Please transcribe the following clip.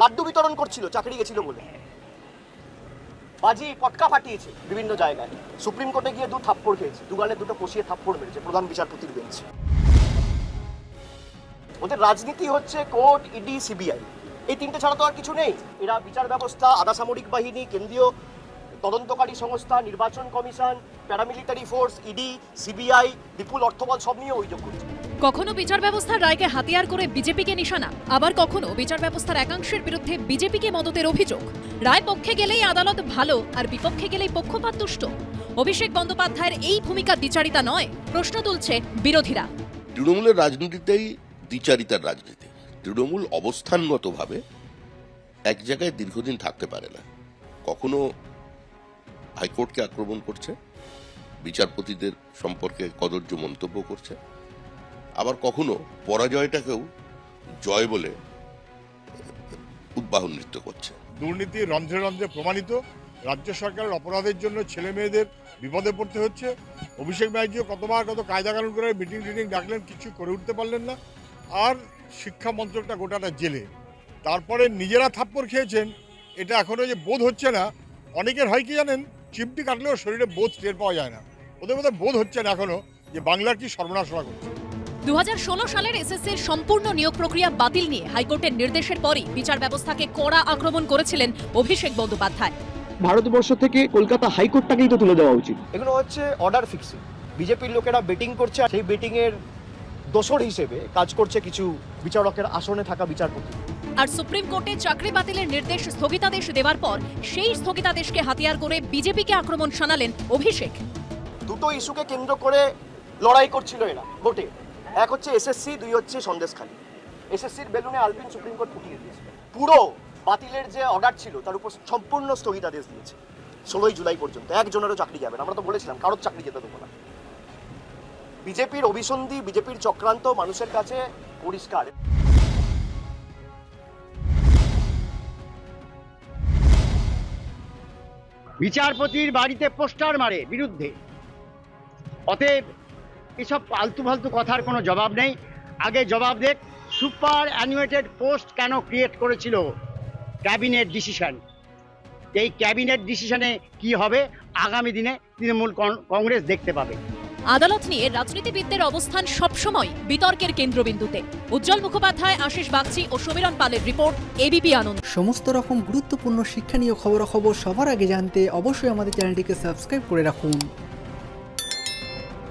লাড্ডু বিতরণ করছিল, চাকরি গেছিল বলে। বাজি পটকা ফাটিয়েছে বিভিন্ন জায়গায়। সুপ্রিম কোর্টে গিয়ে দু থাপ্পড় খেয়েছে, দুগালে দুটো কষিয়ে থাপ্পড় মেরেছে প্রধান বিচারপতির বেঞ্চ। ওদের রাজনীতি হচ্ছে কোর্ট, ইডি, সিবিআই। এই তিনটে ছাড়া তো আর কিছু নেই। এরা বিচার ব্যবস্থা, আধা সামরিক বাহিনী, কেন্দ্রীয় তদন্তকারী সংস্থা নির্বাচন commission paramilitary force ED CBI বিপুল অর্থবল সব নিয়ে অভিযোগ করছে। কখনো বিচার ব্যবস্থার রায়কে হাতিয়ার করে বিজেপিকে নিশানা আবার কখনো বিচার ব্যবস্থার একাংশের বিরুদ্ধে বিজেপিকে মদতের অভিযোগ। রায় পক্ষে গেলেই আদালত ভালো আর বিপক্ষে গেলেই পক্ষপাত তুষ্ট অভিষেক বন্দ্যোপাধ্যায়ের এই ভূমিকা দ্বিচারিতা নয় প্রশ্ন তুলছে বিরোধীরা। তৃণমূলের রাজনীতিতেই দ্বিচারিতার রাজনীতি। তৃণমূল অবস্থানগতভাবে এক জায়গায় দীর্ঘদিন থাকতে পারে না। কখনো হাইকোর্টকে আক্রমণ করছে, বিচারপতিদের সম্পর্কে কদর্য মন্তব্য করছে। আবার কখনো পরাজয়টাকেও জয় বলে উদ্বাহন নৃত্য করছে। দুর্নীতি রন্ধ্রে রন্ধ্রে প্রমাণিত, রাজ্য সরকারের অপরাধের জন্য ছেলে মেয়েদের বিপদে পড়তে হচ্ছে। অভিষেক ব্যানার্জিও কতবার কত কায়দা কানুন করে মিটিং টিটিং ডাকলেন, কিছু করে উঠতে পারলেন না। আর শিক্ষা মন্ত্রকটা গোটাটা জেলে। তারপরে নিজেরা থাপ্পড় খেয়েছেন, এটা এখনও যে বোধ হচ্ছে না। অনেকের হয় কি জানেন চিমটি কাটলেও শরীরে বোধ টের পাওয়া যায় না। ওদের মধ্যে বোধ হচ্ছে না এখনও যে বাংলার কি সর্বনাশ হওয়া করছে। দু সালের এসএসসির সম্পূর্ণ নিয়োগ প্রক্রিয়া বাতিল নিয়ে হাইকোর্টের নির্দেশের পরই বিচার ব্যবস্থাকে কড়া আক্রমণ করেছিলেন অভিষেক বন্দ্যোপাধ্যায়। ভারতবর্ষ থেকে কলকাতা হাইকোর্টটাকেই তো তুলে দেওয়া উচিত। এগুলো হচ্ছে অর্ডার ফিক্সিং বিজেপির লোকেরা বেটিং করছে আর সেই বেটিং এর দোসর হিসেবে কাজ করছে কিছু বিচারকের আসনে থাকা বিচারপতি। আর সুপ্রিম কোর্টে চাকরি বাতিলের নির্দেশ স্থগিতাদেশ দেওয়ার পর সেই স্থগিতাদেশকে হাতিয়ার করে বিজেপিকে আক্রমণ শানালেন অভিষেক। দুটো ইস্যুকে কেন্দ্র করে লড়াই করছিল এরা, ভোটে। এক হচ্ছে এসএসসি দুই হচ্ছে সন্দেশখালী। এসএসসির বেলুনে আলপিন সুপ্রিম কোর্ট ফুটিয়ে দিয়েছে। পুরো বাতিলের যে অর্ডার ছিল, তার উপর সম্পূর্ণ স্থগিতাদেশ দিয়েছে। ষোলোই জুলাই পর্যন্ত একজনেরও চাকরি যাবে না। আমরা তো বলেছিলাম, কারোর চাকরি যেতে দেবো না। বিজেপির অভিসন্ধি, বিজেপির চক্রান্ত মানুষের কাছে পরিষ্কার। বিচারপতির বাড়িতে পোস্টার মারে বিরুদ্ধে। অতএব এসব ফালতু ফালতু কথার কোনো জবাব নেই। আগে জবাব দেখ, সুপার অ্যানুয়েটেড পোস্ট কেন ক্রিয়েট করেছিল ক্যাবিনেট ডিসিশন? এই ক্যাবিনেট ডিসিশনে কি হবে? আগামী দিনে তৃণমূল কংগ্রেস দেখতে পাবে। আদালত নিয়ে রাজনীতিবিদদের অবস্থান সবসময় বিতর্কের কেন্দ্রবিন্দুতে। উজ্জ্বল মুখোপাধ্যায়, আশিস বাগচি ও সমীরণ পালের রিপোর্ট এবিপি আনন্দ। সমস্ত রকম গুরুত্বপূর্ণ শিক্ষণীয় খবরাখবর সবার আগে জানতে অবশ্যই আমাদের চ্যানেলটিকে সাবস্ক্রাইব করে রাখুন।